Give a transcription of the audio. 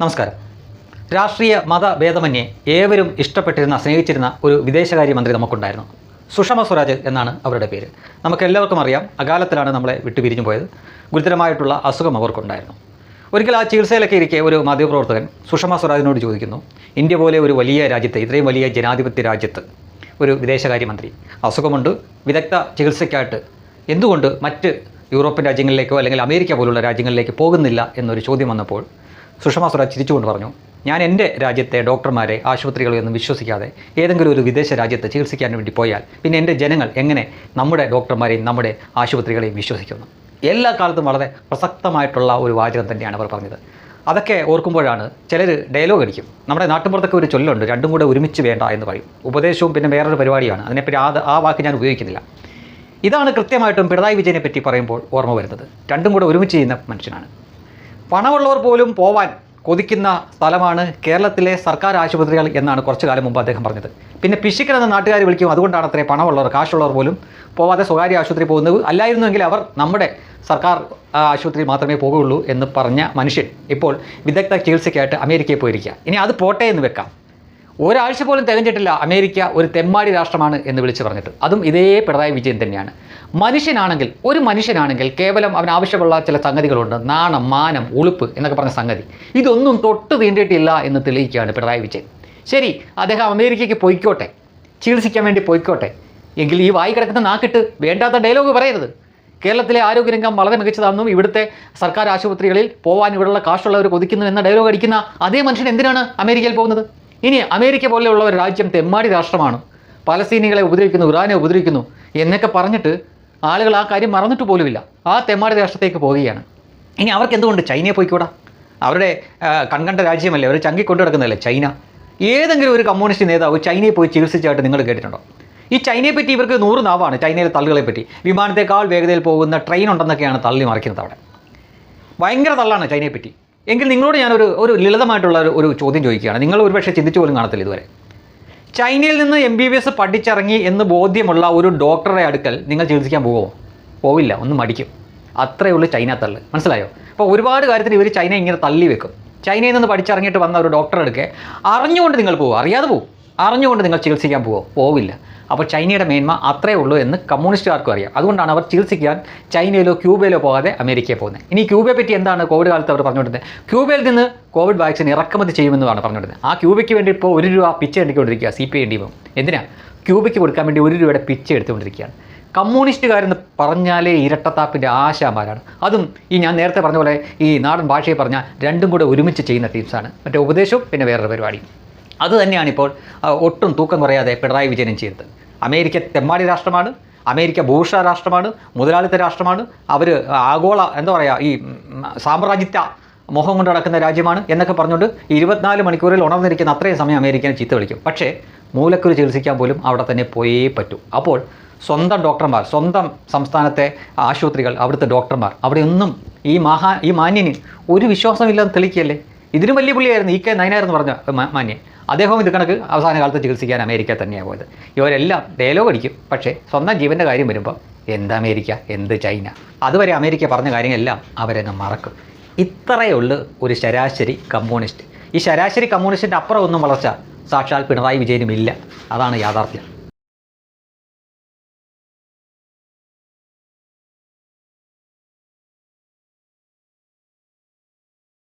നമസ്കാരം. രാഷ്ട്രീയ മതഭേദമന്യേ ഏവരും ഇഷ്ടപ്പെട്ടിരുന്ന സ്നേഹിച്ചിരുന്ന ഒരു വിദേശകാര്യമന്ത്രി നമുക്കുണ്ടായിരുന്നു. സുഷമ സ്വരാജ് എന്നാണ് അവരുടെ പേര്. നമുക്കെല്ലാവർക്കും അറിയാം അകാലത്തിലാണ് നമ്മളെ വിട്ടുപിരിഞ്ഞു പോയത്. ഗുരുതരമായിട്ടുള്ള അസുഖം അവർക്കുണ്ടായിരുന്നു. ഒരിക്കൽ ആ ചികിത്സയിലൊക്കെ ഇരിക്കെ ഒരു മാധ്യമപ്രവർത്തകൻ സുഷമ സ്വരാജിനോട് ചോദിക്കുന്നു ഇന്ത്യ പോലെ ഒരു വലിയ രാജ്യത്ത് ഇത്രയും വലിയ ജനാധിപത്യ രാജ്യത്ത് ഒരു വിദേശകാര്യമന്ത്രി അസുഖമുണ്ട് വിദഗ്ധ ചികിത്സയ്ക്കായിട്ട് എന്തുകൊണ്ട് മറ്റ് യൂറോപ്യൻ രാജ്യങ്ങളിലേക്കോ അല്ലെങ്കിൽ അമേരിക്ക പോലുള്ള രാജ്യങ്ങളിലേക്ക് പോകുന്നില്ല? എന്നൊരു ചോദ്യം വന്നപ്പോൾ സുഷമ സ്വരാജ് ചിരിച്ചുകൊണ്ട് പറഞ്ഞു ഞാൻ എന്റെ രാജ്യത്തെ ഡോക്ടർമാരെ ആശുപത്രികളെ ഒന്നും വിശ്വസിക്കാതെ ഏതെങ്കിലും ഒരു വിദേശ രാജ്യത്ത് ചികിത്സിക്കാൻ വേണ്ടി പോയാൽ പിന്നെ എന്റെ ജനങ്ങൾ എങ്ങനെ നമ്മുടെ ഡോക്ടർമാരെയും നമ്മുടെ ആശുപത്രികളെയും വിശ്വസിക്കുന്നു? എല്ലാ കാലത്തും വളരെ പ്രസക്തമായിട്ടുള്ള ഒരു വാചകം തന്നെയാണ് അവർ പറഞ്ഞത്. അതൊക്കെ ഓർക്കുമ്പോഴാണ് ചിലർ ഡയലോഗ് അടിക്കും. നമ്മുടെ നാട്ടിൻപുറത്തൊക്കെ ഒരു ചൊല്ലുണ്ട് രണ്ടും കൂടെ ഒരുമിച്ച് വേണ്ട എന്ന് പറയും. ഉപദേശവും പിന്നെ വേറൊരു പരിപാടിയാണ്. അതിനെപ്പറ്റി ആ ആ വാക്ക് ഞാൻ ഉപയോഗിക്കുന്നില്ല. ഇതാണ് കൃത്യമായിട്ടും പിണറായി വിജയനെ പറ്റി പറയുമ്പോൾ ഓർമ്മ വരുന്നത്. രണ്ടും കൂടെ ഒരുമിച്ച് ചെയ്യുന്ന മനുഷ്യനാണ്. പണമുള്ളവർ പോലും പോവാൻ കൊതിക്കുന്ന സ്ഥലമാണ് കേരളത്തിലെ സർക്കാർ ആശുപത്രികൾ എന്നാണ് കുറച്ചു കാലം മുമ്പ് അദ്ദേഹം പറഞ്ഞത്. പിന്നെ പിശിക്കണമെന്ന് നാട്ടുകാർ വിളിക്കും അതുകൊണ്ടാണ് അത്രയും പണമുള്ളവർ കാശുള്ളവർ പോലും പോവാതെ സ്വകാര്യ ആശുപത്രി പോകുന്നത്. അല്ലായിരുന്നുവെങ്കിൽ അവർ നമ്മുടെ സർക്കാർ ആശുപത്രി മാത്രമേ പോകുള്ളൂ എന്ന് പറഞ്ഞ മനുഷ്യൻ ഇപ്പോൾ വിദഗ്ധ ചികിത്സയ്ക്കായിട്ട് അമേരിക്കയിൽ പോയിരിക്കുക. ഇനി അത് പോട്ടെ എന്ന് വെക്കാം. ഒരാഴ്ച പോലും തികഞ്ഞിട്ടില്ല അമേരിക്ക ഒരു തെമ്മാടി രാഷ്ട്രമാണ് എന്ന് വിളിച്ചു പറഞ്ഞിട്ട്. അതും ഇതേ പിണറായി വിജയൻ തന്നെയാണ്. മനുഷ്യനാണെങ്കിൽ ഒരു മനുഷ്യനാണെങ്കിൽ കേവലം അവൻ ആവശ്യമുള്ള ചില സംഗതികളുണ്ട്. നാണം മാനം ഉളുപ്പ് എന്നൊക്കെ പറഞ്ഞ സംഗതി. ഇതൊന്നും തൊട്ട് തീണ്ടിയിട്ടില്ല എന്ന് തെളിയിക്കുകയാണ് പിണറായി വിജയൻ. ശരി അദ്ദേഹം അമേരിക്കയ്ക്ക് പോയിക്കോട്ടെ. ചികിത്സിക്കാൻ വേണ്ടി പോയിക്കോട്ടെ. എങ്കിൽ ഈ വായി കിടക്കുന്ന നാക്കിട്ട് വേണ്ടാത്ത ഡയലോഗ് പറയരുത്. കേരളത്തിലെ ആരോഗ്യരംഗം വളരെ മികച്ചതാണെന്നും ഇവിടുത്തെ സർക്കാർ ആശുപത്രികളിൽ പോകാൻ ഇവിടെയുള്ള കാശുള്ളവർ കൊതിക്കുന്നു എന്ന ഡയലോഗ് അടിക്കുന്ന അതേ മനുഷ്യൻ എന്തിനാണ് അമേരിക്കയിൽ പോകുന്നത്? ഇനി അമേരിക്ക പോലെയുള്ള ഒരു രാജ്യം തെമ്മാടി രാഷ്ട്രമാണ്. പലസ്തീനികളെ ഉപദ്രവിക്കുന്നു ഇറാനെ ഉപദ്രവിക്കുന്നു എന്നൊക്കെ പറഞ്ഞിട്ട് ആളുകൾ ആ കാര്യം മറന്നിട്ട് പോലുമില്ല. ആ തെമ്മാടി രാഷ്ട്രത്തേക്ക് പോവുകയാണ്. ഇനി അവർക്ക് എന്തുകൊണ്ട് ചൈനയെ പോയിക്കൂടാ? അവരുടെ കൺകണ്ട രാജ്യമല്ലേ? അവർ ചങ്കി കൊണ്ടു നടക്കുന്നതല്ലേ ചൈന? ഏതെങ്കിലും ഒരു കമ്മ്യൂണിസ്റ്റ് നേതാവ് ചൈനയിൽ പോയി ചികിത്സിച്ചായിട്ട് നിങ്ങൾ കേട്ടിട്ടുണ്ടോ? ഈ ചൈനയെ പറ്റി ഇവർക്ക് നൂറ് നാവാണ് ചൈനയിലെ തള്ളുകളെ പറ്റി. വിമാനത്തെക്കാൾ വേഗതയിൽ പോകുന്ന ട്രെയിൻ ഉണ്ടെന്നൊക്കെയാണ് തള്ളി മറിക്കുന്നത് അവിടെ. ഭയങ്കര തള്ളാണ് ചൈനയെ പറ്റി. എങ്കിൽ നിങ്ങളോട് ഞാനൊരു ഒരു ലളിതമായിട്ടുള്ള ഒരു ചോദ്യം ചോദിക്കുകയാണ്. നിങ്ങൾ ഒരുപക്ഷെ ചിന്തിച്ചു പോലും കാണത്തില്ല ഇതുവരെ. ചൈനയിൽ നിന്ന് എം ബി ബി എസ് പഠിച്ചിറങ്ങി എന്ന് ബോധ്യമുള്ള ഒരു ഡോക്ടറെ അടുക്കൽ നിങ്ങൾ ചികിത്സിക്കാൻ പോകുമോ പോവില്ല ഒന്ന് മടിക്കും. അത്രയേ ഉള്ളൂ ചൈന തള്ളു മനസ്സിലായോ? അപ്പോൾ ഒരുപാട് കാര്യത്തിന് ഇവർ ചൈന ഇങ്ങനെ തള്ളി വെക്കും. ചൈനയിൽ നിന്ന് പഠിച്ചിറങ്ങിയിട്ട് വന്ന ഒരു ഡോക്ടറെ അടുക്കെ അറിഞ്ഞുകൊണ്ട് നിങ്ങൾ പോകും അറിയാതെ പോകും അറിഞ്ഞുകൊണ്ട് നിങ്ങൾ ചികിത്സിക്കാൻ പോകുമോ പോവില്ല. അപ്പോൾ ചൈനയുടെ മേന്മ അത്രേ ഉള്ളൂ എന്ന് കമ്മ്യൂണിസ്റ്റുകാർക്കും അറിയാം. അതുകൊണ്ടാണ് അവർ ചികിത്സിക്കാൻ ചൈനയിലോ ക്യൂബയിലോ പോകാതെ അമേരിക്കയിൽ പോകുന്നത്. ഇനി ക്യൂബയെ പറ്റി എന്താണ് കോവിഡ് കാലത്ത് അവർ പറഞ്ഞുകൊണ്ടിരുന്നത് ക്യൂബയിൽ നിന്ന് കോവിഡ് വാക്സിൻ ഇറക്കുമതി ചെയ്യുമെന്നാണ് പറഞ്ഞുകൊണ്ടിരുന്നത് ആ ക്യൂബയ്ക്ക് വേണ്ടി ഇപ്പോൾ ഒരു രൂപ പിച്ച എടുക്കൊണ്ടിരിക്കുക സി പി ഐ ടീമും എന്തിനാ? ക്യൂബയ്ക്ക് കൊടുക്കാൻ വേണ്ടി ഒരു രൂപയുടെ പിച്ച എടുത്തുകൊണ്ടിരിക്കുകയാണ്. കമ്മ്യൂണിസ്റ്റുകാരെന്ന് പറഞ്ഞാലേ ഇരട്ടത്താപ്പിന്റെ ആശാമാരാണ് അതും ഈ ഞാൻ നേരത്തെ പറഞ്ഞ പോലെ ഈ നാടൻ ഭാഷയെ പറഞ്ഞാൽ രണ്ടും കൂടെ ഒരുമിച്ച് ചെയ്യുന്ന ടീംസാണ് മറ്റേ ഉപദേശവും പിന്നെ വേറൊരു പരിപാടിയും. അത് തന്നെയാണ് ഇപ്പോൾ ഒട്ടും തൂക്കം കുറയാതെ പിണറായി വിജയനും ചെയ്തത്. അമേരിക്ക തെമ്മാടി രാഷ്ട്രമാണ് അമേരിക്ക ഭൂഷ രാഷ്ട്രമാണ് മുതലാളിത്ത രാഷ്ട്രമാണ് അവർ ആഗോള എന്താ പറയുക ഈ സാമ്രാജ്യത്വ മോഹം കൊണ്ട് നടക്കുന്ന രാജ്യമാണ് എന്നൊക്കെ പറഞ്ഞുകൊണ്ട് ഇരുപത്തിനാല് മണിക്കൂറിൽ ഉണർന്നിരിക്കുന്ന അത്രയും സമയം അമേരിക്കനെ ചീത്ത വിളിക്കും. പക്ഷേ മൂലക്കുരു ചികിത്സിക്കാൻ പോലും അവിടെ തന്നെ പോയേ പറ്റൂ. അപ്പോൾ സ്വന്തം ഡോക്ടർമാർ സ്വന്തം സംസ്ഥാനത്തെ ആശുപത്രികൾ അവിടുത്തെ ഡോക്ടർമാർ അവിടെയൊന്നും ഈ മഹാ ഈ മാന്യന് ഒരു വിശ്വാസമില്ലെന്ന് തെളിക്കുകയല്ലേ ഇതിനും വലിയ പുള്ളിയായിരുന്നു ഇ കെ നയനായിരുന്നു പറഞ്ഞ മാന്യൻ. അദ്ദേഹവും ഇത് കണക്ക് അവസാന കാലത്ത് ചികിത്സിക്കാൻ അമേരിക്ക തന്നെയാണ് പോയത്. ഇവരെല്ലാം ഡയലോഗ് അടിക്കും. പക്ഷേ സ്വന്തം ജീവന്റെ കാര്യം വരുമ്പോൾ എന്ത് അമേരിക്ക? എന്ത് ചൈന? അതുവരെ അമേരിക്ക പറഞ്ഞ കാര്യങ്ങളെല്ലാം അവരങ്ങ് മറക്കും. ഇത്രയേ ഉള്ളൂ ഒരു ശരാശരി കമ്മ്യൂണിസ്റ്റ്. ഈ ശരാശരി കമ്മ്യൂണിസ്റ്റിന്റെ അപ്പുറം ഒന്നും വളർച്ച സാക്ഷാൽ പിണറായി വിജയനുമില്ല. അതാണ് യാഥാർത്ഥ്യം.